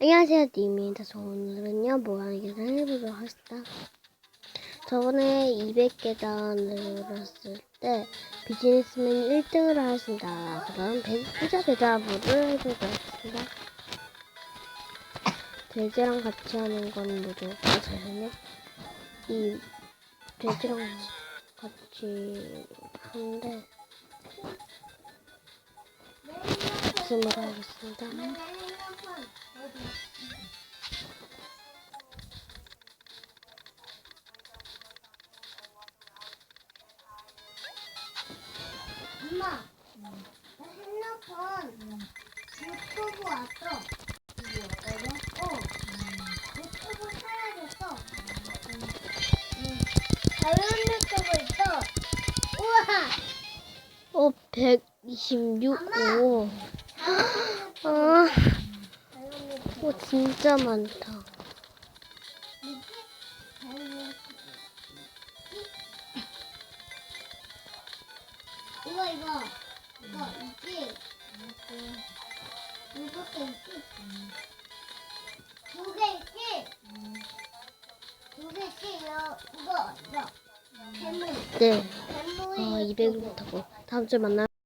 안녕하세요, 님입니다. 저 오늘은요, 모양이 계산을 해보도록 하겠습니다. 저번에 200계단을 눌렀을 때 비즈니스맨 1등을 하였습니다. 그럼 배- 피자 배달부를 해보도록 하겠습니다. 돼지랑 같이 하는 건? 아, 잠시만요. 이 돼지랑 같이 하는데 말씀을 하겠습니다. 엄마, 나 핸드폰 유튜브 왔어. 어, 유튜브 사야겠어. 다른 유튜브 있어. 우와, 어, 126. 오. 아. 오, 진짜 많다. 이거 이거 이거 있지? 이것도 있지? 두 개 있지? 두 개씩 이거 이거 이거 뱀물 네. 뱀물이 어, 200을 못하고. 다음 주에 만나요.